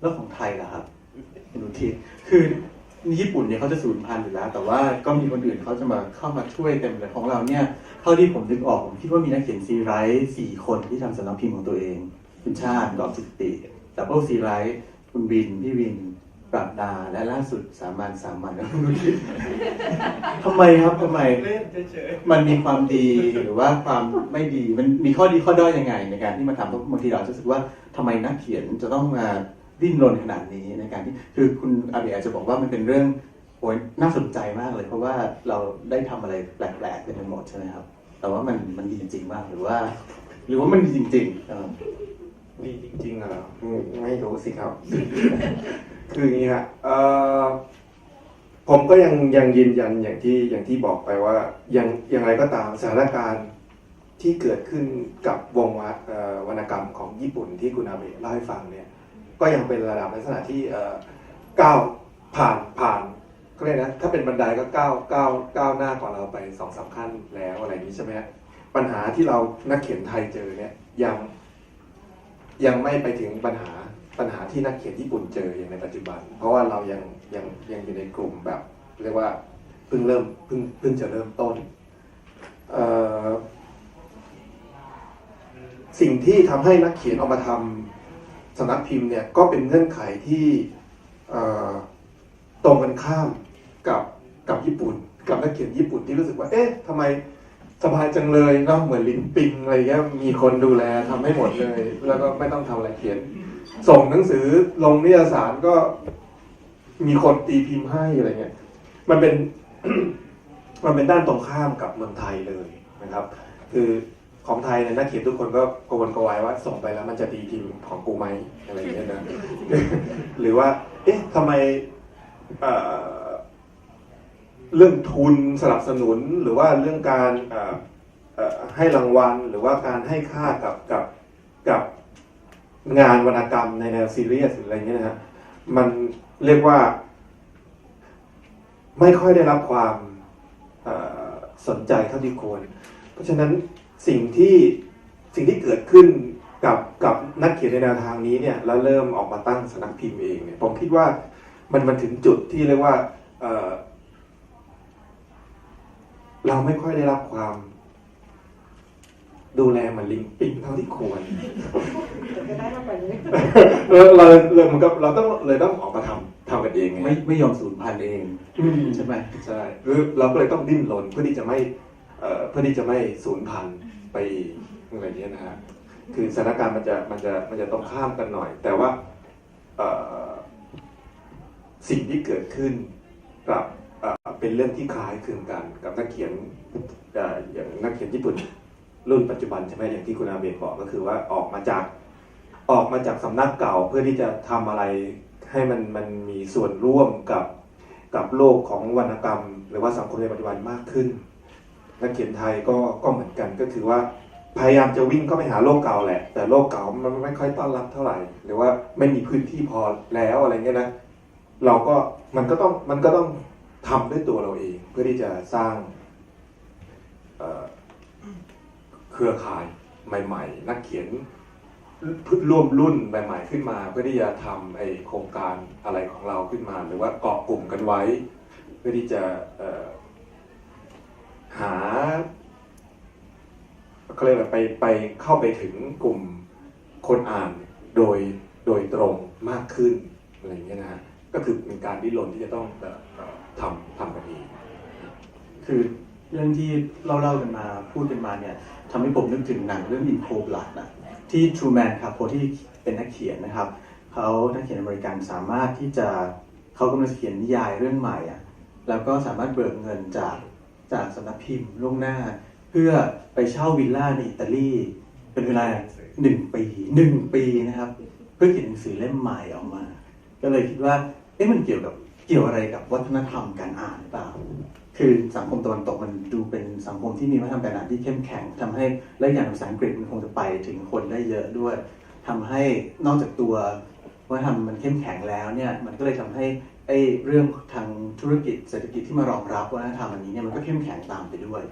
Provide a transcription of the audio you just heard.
แล้วของไทยล่ะครับคุณอุทิศคือญี่ปุ่นเนี่ยเขาจะสูญพันธุ์อยู่แล้ว แต่ว่าก็มีคนอื่นเขาจะมาเข้ามาช่วยเต็มเลยของเราเนี่ยเท่าที่ผมนึกออกผมคิดว่ามีนักเขียนซีไรส์สี่คนที่ทำสำนักพิมพ์ของตัวเอง คุณชาติดอกจิตติดับเบิลซีไรส์คุณวินพี่วินปรับดาและล่าสุดสามัญสามัญนะคุณอุทิศทำไมครับทำไมเล่นเฉยมันมีความดีหรือว่าความไม่ดีมันมีข้อดีข้อด้อยยังไงในการที่มาทำเพราะบางทีเราจะรู้สึกว่าทำไมนักเขียนจะต้องมา ดิ้นรนขนาดนี้ในการที่คือคุณอาเบียอาจจะบอกว่ามันเป็นเรื่องโอ้ยน่าสนใจมากเลย เพราะว่าเราได้ทำอะไรแปลกๆเต็มไปหมดใช่ไหมครับ แต่ว่ามันมันดีจริงๆมากหรือว่า หรือว่ามันดีจริงๆดีจริงๆเหรอไม่รู้สิครับ คืออย่างนี้ฮะผมก็ยังยังยืนยันอย่างที่อย่างที่บอกไปว่ายังอย่างไรก็ตามสถานการณ์ที่เกิดขึ้นกับวงวะเอ่อวรรณกรรมของญี่ปุ่นที่คุณอาเบะเล่าให้ฟังเนี่ย ก็ยังเป็นระดับลักษณะที่ก้าวผ่านผ่านก็เรียกนะถ้าเป็นบันไดก็ก้าวก้าวก้าวหน้ากว่าเราไปสองสามขั้นแล้วอะไรนี้ใช่ไหมปัญหาที่เรานักเขียนไทยเจอเนี่ยยังยังไม่ไปถึงปัญหาปัญหาที่นักเขียนญี่ปุ่นเจออย่างในปัจจุบัน เพราะว่าเรายังยังยังอยู่ในกลุ่มแบบ เรียกว่าเพิ่งเริ่มเพิ่งเพิ่งจะเริ่มต้นสิ่งที่ทำให้นักเขียนออกมาทำ สำนักพิมพ์เนี่ยก็เป็นเงื่อนไขที่ตรงกันข้ามกับกับญี่ปุ่น กับนักเขียนญี่ปุ่นที่รู้สึกว่า เอ๊ะทำไมสบายจังเลยเนาะเหมือนลิ้นปิงอะไรเงี้ยมีคนดูแลทำให้หมดเลย แล้วก็ไม่ต้องทำอะไรเขียน ส่งหนังสือลงนิตยสารก็มีคนตีพิมพ์ให้อะไรเงี้ยมันเป็นมันเป็นด้านตรงข้ามกับเมืองไทยเลยนะครับ คือ ของไทยเนี่ยนักเขียนทุกคนก็กวนกวายว่าส่งไปแล้วมันจะดีพิมของกูไหมอะไรอย่างเงี้ยนะหรือว่าเอ๊ะทำไมเเรื่องทุนสนับสนุนหรือว่าเรื่องการให้รางวัล หรือว่าการให้ค่ากับกับกับงานวรรณกรรมในแนวซีเรียสหรืออะไรเงี้ยนะฮะมันเรียกว่า ไม่ค่อยได้รับความสนใจเท่าที่ควร เพราะฉะนั้น สิ่งที่สิ่งที่เกิดขึ้นกับกับนักเขียนในแนวทางนี้เนี่ยแล้วเริ่มออกมาตั้งสำนักพิมพ์เองเนี่ยผมคิดว่ามันมันถึงจุดที่เรียกว่าเอ่อเราไม่ค่อยได้รับความ ดูแลเหมือนลิงปิงเท่าที่ควรจะได้มากกว่านี้เออเราเลยมันก็เราต้องเลยต้องออกมาทำทำกันเองไงไม่ไม่ยอมสูญพันธุ์เองอืมใช่ไหมใช่คือเราก็เลยต้องดิ้นรนเพื่อที่จะไม่ เอ่อเพื่อที่จะไม่สูญพันธุ์ไปอีกอะไรเงี้ยนะฮะคือสถานการณ์มันจะมันจะมันจะต้องข้ามกันหน่อย แต่ว่าเอ่อสิ่งที่เกิดขึ้นกับเอ่อเป็นเรื่องที่คล้ายคลึงกัน กับนักเขียนเอ่ออย่างนักเขียนญี่ปุ่นรุ่นปัจจุบันใช่ไหมอย่างที่คุณอาเบะบอกก็คือว่าออกมาจากออกมาจากสำนักเก่าเพื่อที่จะทำอะไรให้มันมันมีส่วนร่วมกับกับโลกของวรรณกรรม หรือว่าสังคมในปัจจุบันมากขึ้น นักเขียนไทยก็ก็เหมือนกันก็คือว่า พยายามจะวิ่งเข้าไปหาโลกเก่าแหละ แต่โลกเก่ามันไม่ค่อยต้อนรับเท่าไหร่ หรือว่าไม่มีพื้นที่พอแล้วอะไรเงี้ยนะเราก็มันก็ต้องมันก็ต้องทำด้วยตัวเราเองเพื่อที่จะสร้างเเครือข่ายใหม่ ๆ นักเขียนร่วมรุ่นใหม่ ๆ ขึ้นมา เพื่อที่จะทำไอโครงการอะไรของเราขึ้นมา หรือว่าเกาะกลุ่มกันไว้ เพื่อที่จะ หาเขาเรียกอะไรไปไปเข้าไปถึงกลุ่มคนอ่านโดยโดยตรงมากขึ้นอะไรอย่างเงี้ยนะฮะก็คือเป็นการดิ้นรนที่จะต้องทำทำกันเองคือเรื่องที่เล่าเล่าๆกันมาพูดกันมาเนี่ยทำให้ผมนึกถึงหนังเรื่อง In Cold Blood นะที่ Truman ครับโพที่เป็นนักเขียนนะครับเขานักเขียนอเมริกันสามารถที่จะเขากำลังจะเขียนนิยายเรื่องใหม่อะแล้วก็สามารถเบิกเงินจาก จากสำนักพิมพ์ล่วงหน้า เพื่อไปเช่าวิลล่าในอิตาลีเป็นเวลาหนึ่งปีหนึ่งปีนะครับ เพื่อเขียนหนังสือเล่มใหม่ออกมา ก็เลยคิดว่าเอ๊ะมันเกี่ยวกับเกี่ยวอะไรกับวัฒนธรรมการอ่านหรือเปล่า คือสังคมตะวันตกมันดูเป็นสังคมที่มีวัฒนธรรมการอ่านที่เข้มแข็งทำให้และอย่างภาษาอังกฤษมันคงจะไปถึงคนได้เยอะด้วยทำให้นอกจากตัววัฒนธรรมมันเข้มแข็งแล้วเนี่ยมันก็เลยทำให้ ไอ้เรื่องทางธุรกิจเศรษฐกิจที่มารองรับวัฒนธรรมอันนี้เนี่ยมันก็เข้มแข็งตามไปด้วย